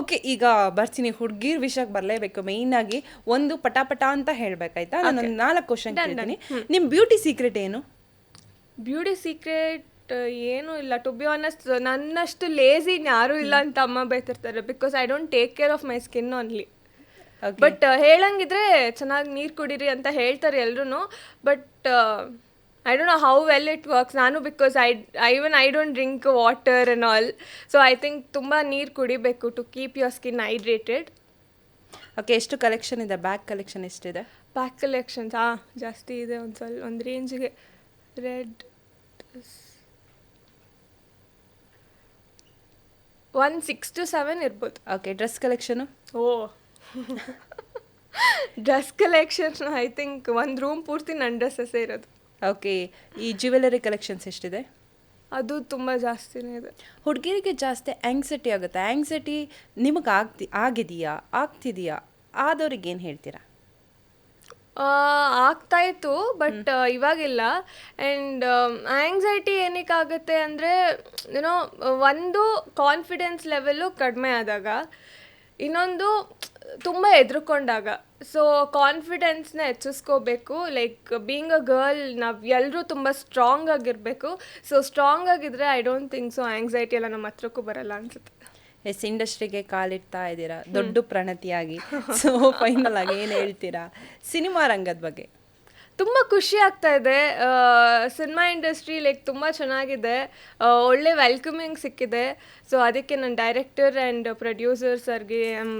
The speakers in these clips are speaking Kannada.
ಓಕೆ ಈಗ ಬರ್ತೀನಿ ಹುಡುಗಿರ್ ವಿಷಯಕ್ಕೆ ಬರಲೇಬೇಕು. ಮೇಯ್ನ್ ಆಗಿ ಒಂದು ಪಟಾಪಟ ಅಂತ ಹೇಳ್ಬೇಕಾಯ್ತಾ? ನಾನು ನಾಲ್ಕು ಕ್ವಶನ್ ಕೇಳ್ತೀನಿ. ನಿಮ್ಮ ಬ್ಯೂಟಿ ಸೀಕ್ರೆಟ್ ಏನು? ಬ್ಯೂಟಿ ಸೀಕ್ರೆಟ್ ಏನೂ ಇಲ್ಲ. ಟು ಬಿ ಆನೆಸ್ಟ್ ನನ್ನಷ್ಟು ಲೇಸಿ ಯಾರೂ ಇಲ್ಲ ಅಂತ ಅಮ್ಮ ಬೈತಿರ್ತಾರೆ. Because I don't take care of my skin only. But ಹೇಳಂಗಿದ್ರೆ ಚೆನ್ನಾಗಿ ನೀರು ಕುಡೀರಿ ಅಂತ ಹೇಳ್ತಾರೆ ಎಲ್ರೂ but I don't know how well it works ನಾನು because I even I don't drink water and all so I think ತುಂಬ ನೀರು ಕುಡಿಬೇಕು to keep your skin hydrated okay ಎಷ್ಟು ಕಲೆಕ್ಷನ್ ಇದೆ? ಬ್ಯಾಕ್ ಕಲೆಕ್ಷನ್ ಎಷ್ಟಿದೆ? ಬ್ಯಾಕ್ ಕಲೆಕ್ಷನ್ಸ್ ಹಾಂ ಜಾಸ್ತಿ ಇದೆ ಒಂದು ಸ್ವಲ್ಪ ಒಂದು ರೇಂಜ್ಗೆ red one six to seven ಇರ್ಬೋದು. Okay dress collection O. Dress collection I think ಒಂದು ರೂಮ್ ಪೂರ್ತಿ ನನ್ನ ಡ್ರೆಸ್ಸಸ್ಸೇ ಇರೋದು. ಓಕೆ ಈ ಜ್ಯುವೆಲರಿ ಕಲೆಕ್ಷನ್ಸ್ ಎಷ್ಟಿದೆ? ಅದು ತುಂಬ ಜಾಸ್ತಿನೇ ಇದೆ. ಹುಡುಗಿರಿಗೆ ಜಾಸ್ತಿ ಆ್ಯಂಗ್ಸೈಟಿ ಆಗುತ್ತೆ? ಆ್ಯಂಗ್ಸೈಟಿ ನಿಮಗೆ ಆಗ್ತಿ ಆಗಿದೆಯಾ? ಆಗ್ತಿದೆಯಾ? ಆದವ್ರಿಗೆ ಏನು ಹೇಳ್ತೀರಾ? ಆಗ್ತಾ ಇತ್ತು ಬಟ್ ಇವಾಗಿಲ್ಲ. ಆ್ಯಂಡ್ ಆ್ಯಂಗ್ಸೈಟಿ ಏನಕ್ಕೆ ಆಗುತ್ತೆ ಅಂದರೆ ಏನೋ ಒಂದು ಕಾನ್ಫಿಡೆನ್ಸ್ ಲೆವೆಲ್ಲು ಕಡಿಮೆ ಆದಾಗ ಇನ್ನೊಂದು ತುಂಬ ಹೆದರ್ಕೊಂಡಾಗ ಸೊ ಕಾನ್ಫಿಡೆನ್ಸ್ನ ಹೆಚ್ಚಿಸ್ಕೋಬೇಕು. ಲೈಕ್ ಬೀಯಿಂಗ್ ಅ ಗರ್ಲ್ ನಾವು ಎಲ್ಲರೂ ತುಂಬ ಸ್ಟ್ರಾಂಗ್ ಆಗಿರಬೇಕು. ಸೊ ಸ್ಟ್ರಾಂಗ್ ಆಗಿದ್ರೆ I don't think so anxiety ಎಲ್ಲ ನಮ್ಮ ಹತ್ರಕ್ಕೂ ಬರಲ್ಲ ಅನ್ಸುತ್ತೆ. ಎಸ್ ಇಂಡಸ್ಟ್ರಿಗೆ ಕಾಲಿಡ್ತಾ ಇದ್ದೀರಾ? ದೊಡ್ಡ ಪ್ರಣತಿಯಾಗಿ. ಸೊ ಫೈನಲ್ ಆಗಿ ಏನು ಹೇಳ್ತೀರಾ? ಸಿನಿಮಾ ರಂಗದ ಬಗ್ಗೆ. ತುಂಬ ಖುಷಿ ಆಗ್ತಾ ಇದೆ. ಸಿನಿಮಾ ಇಂಡಸ್ಟ್ರಿ ಲೈಕ್ ತುಂಬ ಚೆನ್ನಾಗಿದೆ. ಒಳ್ಳೆ ವೆಲ್ಕಮಿಂಗ್ ಸಿಕ್ಕಿದೆ. ಸೊ ಅದಕ್ಕೆ ನನ್ನ ಡೈರೆಕ್ಟರ್ ಆ್ಯಂಡ್ ಪ್ರೊಡ್ಯೂಸರ್ ಸರ್ಗೆ I am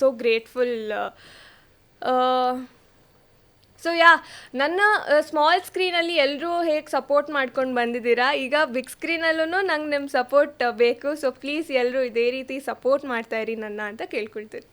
so grateful so yeah ನನ್ನ ಸ್ಮಾಲ್ ಸ್ಕ್ರೀನಲ್ಲಿ ಎಲ್ಲರೂ ಹೇಗೆ ಸಪೋರ್ಟ್ ಮಾಡ್ಕೊಂಡು ಬಂದಿದ್ದೀರಾ? ಈಗ ಬಿಗ್ ಸ್ಕ್ರೀನಲ್ಲೂ ನಂಗೆ ನಿಮ್ಮ ಸಪೋರ್ಟ್ ಬೇಕು. ಸೊ ಪ್ಲೀಸ್ ಎಲ್ಲರೂ ಇದೇ ರೀತಿ ಸಪೋರ್ಟ್ ಮಾಡ್ತಾಯಿರಿ ನನ್ನ ಅಂತ ಕೇಳ್ಕೊಳ್ತೀನಿ.